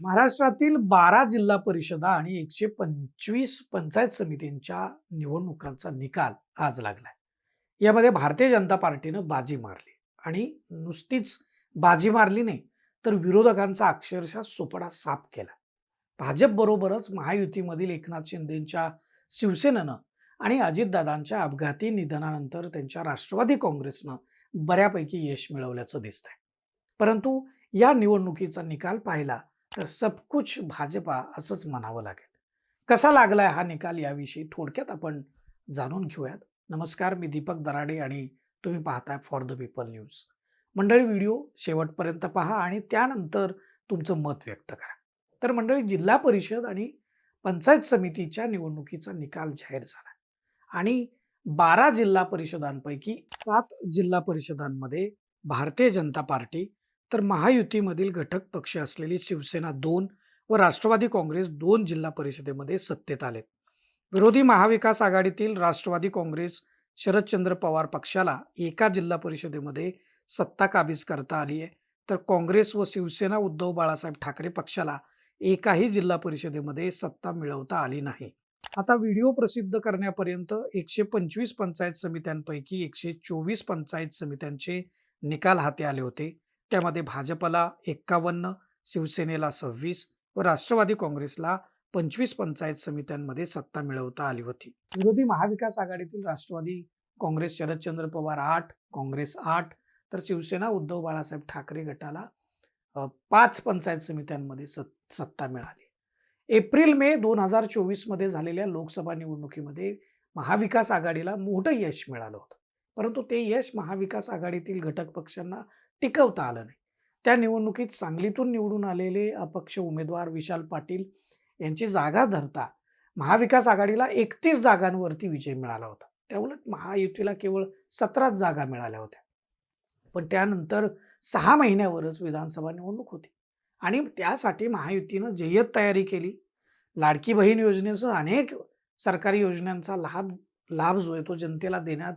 महाराष्ट्रातील बारा जिल्हा परिषदा आणि एकशे पंचवीस पंचायत समितींच्या निवडणुकांचा निकाल आज लागलाय. यामध्ये भारतीय जनता पार्टीनं बाजी मारली आणि नुसतीच बाजी मारली नाही तर विरोधकांचा अक्षरशः सोपडा साफ केला. भाजपबरोबरच महायुतीमधील एकनाथ शिंदेच्या शिवसेनेनं आणि अजितदादांच्या अपघाती निधनानंतर त्यांच्या राष्ट्रवादी काँग्रेसनं बऱ्यापैकी यश मिळवल्याचं दिसतंय. परंतु या निवडणुकीचा निकाल पाहिला तर सबकुछ भाजपा असंच म्हणावं लागेल. कसा लागलाय हा निकाल याविषयी थोडक्यात आपण जाणून घेऊयात. नमस्कार मी दीपक दराडे आणि तुम्ही पाहताय फॉर द पीपल न्यूज मंडळी व्हिडिओ शेवटपर्यंत पहा आणि त्यानंतर तुमचं मत व्यक्त करा. तर मंडळी जिल्हा परिषद आणि पंचायत समितीच्या निवडणुकीचा निकाल जाहीर झाला. आणि बारा जिल्हा परिषदांपैकी सात जिल्हा परिषदांमध्ये भारतीय जनता पार्टी तर महायुतीमधील घटक पक्ष असलेली शिवसेना दोन व राष्ट्रवादी काँग्रेस दोन जिल्हा परिषदेमध्ये सत्तेत आलेत. विरोधी महाविकास आघाडीतील राष्ट्रवादी काँग्रेस शरदचंद्र पवार पक्षाला एका जिल्हा परिषदेमध्ये सत्ता काबीज करता आली आहे. तर काँग्रेस व शिवसेना उद्धव बाळासाहेब ठाकरे पक्षाला एकाही जिल्हा परिषदेमध्ये सत्ता मिळवता आली नाही. आता व्हिडिओ प्रसिद्ध करण्यापर्यंत एकशे पंचवीस पंचायत समित्यांपैकी एकशे चोवीस पंचायत समित्यांचे निकाल हाती आले होते. त्यामध्ये भाजपला एक्कावन्न शिवसेनेला सव्वीस व राष्ट्रवादी काँग्रेसला पंचवीस पंचायत समित्यांमध्ये सत्ता मिळवता आली होती. विरोधी महाविकास आघाडीतील राष्ट्रवादी काँग्रेस शरदचंद्र पवार आठ काँग्रेस आठ तर शिवसेना उद्धव बाळासाहेब ठाकरे गटाला पाच पंचायत समित्यांमध्ये सत सत्ता मिळाली. एप्रिल मे दोन हजार चोवीसमध्ये झालेल्या लोकसभा निवडणुकीमध्ये महाविकास आघाडीला मोठं यश मिळालं होतं. परंतु ते यश महाविकास आघाडीतील घटक पक्षांना टिकवता आलं नाही. त्या निवडणुकीत सांगलीतून निवडून आलेले अपक्ष उमेदवार विशाल पाटील यांची जागा धरता महाविकास आघाडीला एकतीस जागांवरती विजय मिळाला होता. त्याउलट महायुतीला केवळ सतराच जागा मिळाल्या होत्या. पण त्यानंतर सहा महिन्यावरच विधानसभा निवडणूक होती आणि त्यासाठी महायुतीनं जय्यत तयारी केली. लाडकी बहीण योजनेसह अनेक सरकारी योजनांचा लाभ लाभ जो आहे तो जनतेला देण्यात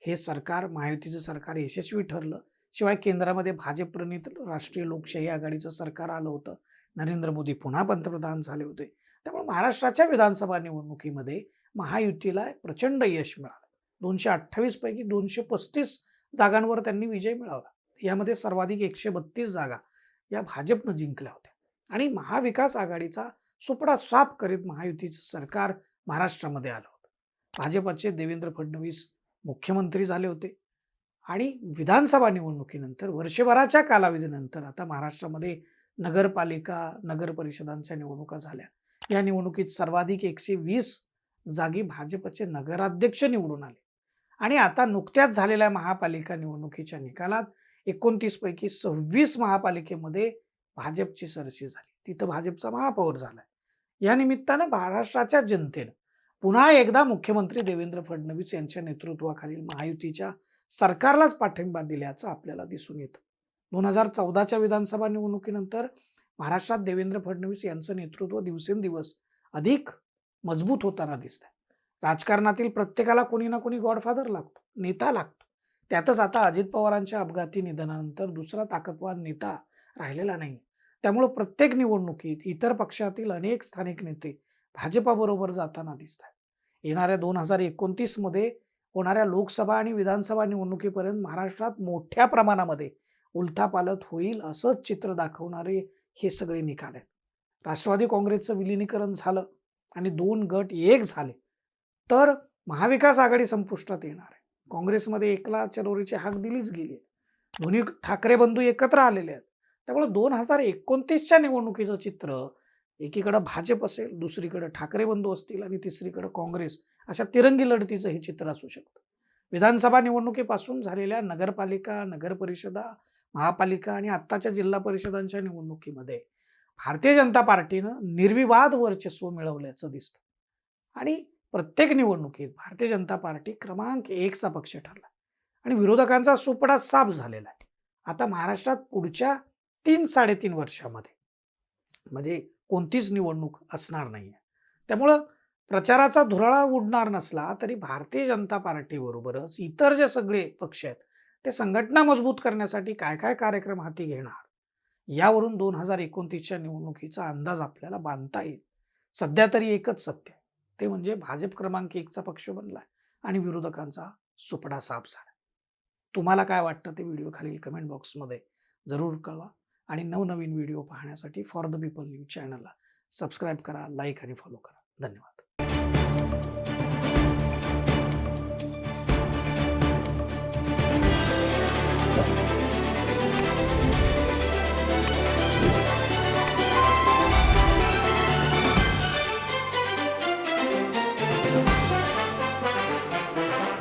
हे सरकार महायुतीचं सरकार यशस्वी ठरलं. शिवाय केंद्रामध्ये भाजप प्रणित राष्ट्रीय लोकशाही आघाडीचं सरकार आलं होतं. नरेंद्र मोदी पुन्हा पंतप्रधान झाले होते. त्यामुळे महाराष्ट्राच्या विधानसभा निवडणुकीमध्ये महायुतीला प्रचंड यश मिळालं. दोनशे अठ्ठावीस पैकी दोनशे पस्तीस जागांवर त्यांनी विजय मिळवला. यामध्ये सर्वाधिक एकशे बत्तीस जागा या भाजपनं जिंकल्या होत्या. आणि महाविकास आघाडीचा सुपडा साफ करीत महायुतीचं सरकार महाराष्ट्रामध्ये आलं होतं. भाजपचे देवेंद्र फडणवीस मुख्यमंत्री झाले होते. आणि विधानसभा निवडणुकीनंतर वर्षभराच्या कालावधीनंतर आता महाराष्ट्रामध्ये नगरपालिका नगर परिषदांच्या निवडणुका झाल्या. या निवडणुकीत सर्वाधिक एकशे वीस जागी भाजपचे नगराध्यक्ष निवडून आले. आणि आता नुकत्याच झालेल्या महापालिका निवडणुकीच्या निकालात एकोणतीस पैकी सव्वीस महापालिकेमध्ये भाजपची सरशी झाली. तिथं भाजपचा महापौर झालाय. या निमित्तानं महाराष्ट्राच्या जनतेनं पुन्हा एकदा मुख्यमंत्री देवेंद्र फडणवीस यांच्या नेतृत्वाखालील महायुतीच्या सरकारलाच पाठिंबा दिल्याचं आपल्याला दिसून येतं. दोन हजार चौदाच्या विधानसभा निवडणुकीनंतर महाराष्ट्रात देवेंद्र फडणवीस यांचं नेतृत्व दिवसेंदिवस अधिक मजबूत होताना दिसत आहे राजकारणातील प्रत्येकाला कोणी ना कोणी गॉडफादर लागतो नेता लागतो. त्यातच आता अजित पवारांच्या अपघाती निधनानंतर दुसरा ताकदवान नेता राहिलेला नाही त्यामुळं प्रत्येक निवडणुकीत इतर पक्षातील अनेक स्थानिक नेते भाजपाबरोबर जाताना दिसत आहेत येणाऱ्या दोन हजार एकोणतीसमध्ये होणाऱ्या लोकसभा आणि विधानसभा निवडणुकीपर्यंत महाराष्ट्रात मोठ्या प्रमाणामध्ये उलथापालथ होईल असंच चित्र दाखवणारे हे सगळे निकाल आहेत. राष्ट्रवादी काँग्रेसचं विलिनीकरण झालं आणि दोन गट एक झाले तर महाविकास आघाडी संपुष्टात येणार आहे. काँग्रेसमध्ये एकला चरोरीची हाक दिलीच गेली आहे. दोन्ही ठाकरे बंधू एकत्र आलेले आहेत. त्यामुळे दोन हजार एकोणतीसच्या निवडणुकीचं चित्र एकीकडं भाजप असेल दुसरीकडे ठाकरे बंधू असतील आणि तिसरीकडे काँग्रेस अशा तिरंगी लढतीचं हे चित्र असू शकतं. विधानसभा निवडणुकीपासून झालेल्या नगरपालिका नगर परिषदा महापालिका आणि आत्ताच्या जिल्हा परिषदांच्या निवडणुकीमध्ये भारतीय जनता पार्टीनं निर्विवाद वर्चस्व मिळवल्याचं दिसतं. आणि प्रत्येक निवडणुकीत भारतीय जनता पार्टी क्रमांक एकचा पक्ष ठरला आणि विरोधकांचा सुपडा साफ झालेला आहे. आता महाराष्ट्रात पुढच्या तीन साडेतीन वर्षामध्ये म्हणजे कोणतीच निवडणूक असणार नाही त्यामुळं प्रचाराचा धुराळा उडणार नसला तरी भारतीय जनता पार्टीबरोबरच इतर जे सगळे पक्ष आहेत ते संघटना मजबूत करण्यासाठी काय काय कार्यक्रम हाती घेणार? यावरून दोन हजार एकोणतीसच्या निवडणुकीचा अंदाज आपल्याला बांधता येईल. सध्या तरी एकच सत्य आहे. ते म्हणजे भाजप क्रमांक एकचा पक्ष बनलाय आणि विरोधकांचा सुपडा साफ झाला तुम्हाला काय वाटतं ते व्हिडिओ खालील कमेंट बॉक्समध्ये जरूर कळवा. आणि नवनवीन व्हिडिओ पाहण्यासाठी फॉर द पीपल न्यूज चॅनलला सबस्क्राईब करा लाईक आणि फॉलो करा. धन्यवाद.